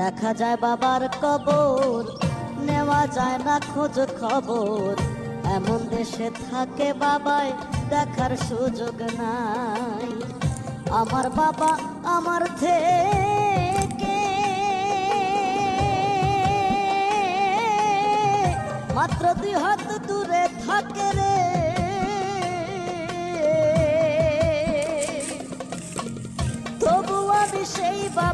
দেখা যায় বাবার কবর, নেওয়া যায় না খোঁজ খবর। এমন দেশে থাকে বাবাই, দেখার সুযোগ নাই। আমার বাবা আমার থেকে। মাত্র দুই হাত দূরে থাকে রে।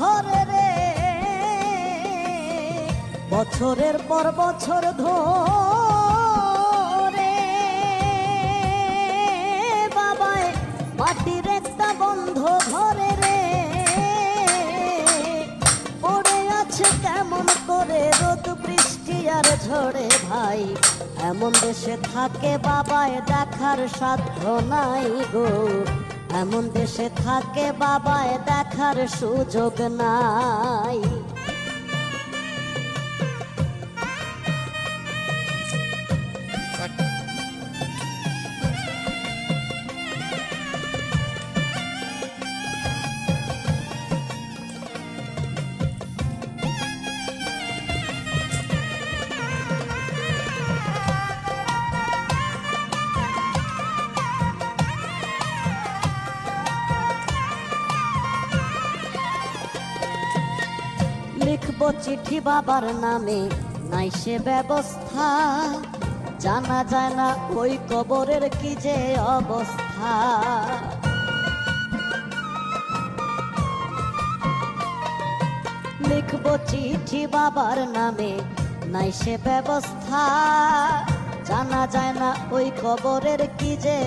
ঘরে রে। বছরের পর বছর ধরে বাবায় মাটির একটা বন্ধ ঘরে রে। পড়ে আছে কেমন করে রোদ, বৃষ্টি আর ঝড়ে ভাই। এমন দেশে থাকে বাবায় দেখার সাধ্য নাই গো। এমন দেশে থাকে বাবায় দেখার সুযোগ নাই। লিখব চিঠি বাবার নামে। নাই সে ব্যবস্থা। জানা যায় না ওই কবরের কি যে অবস্থা। লিখব চিঠি বাবার নামে। নাই সে ব্যবস্থা। জানা যায় না ওই কবরের কি যে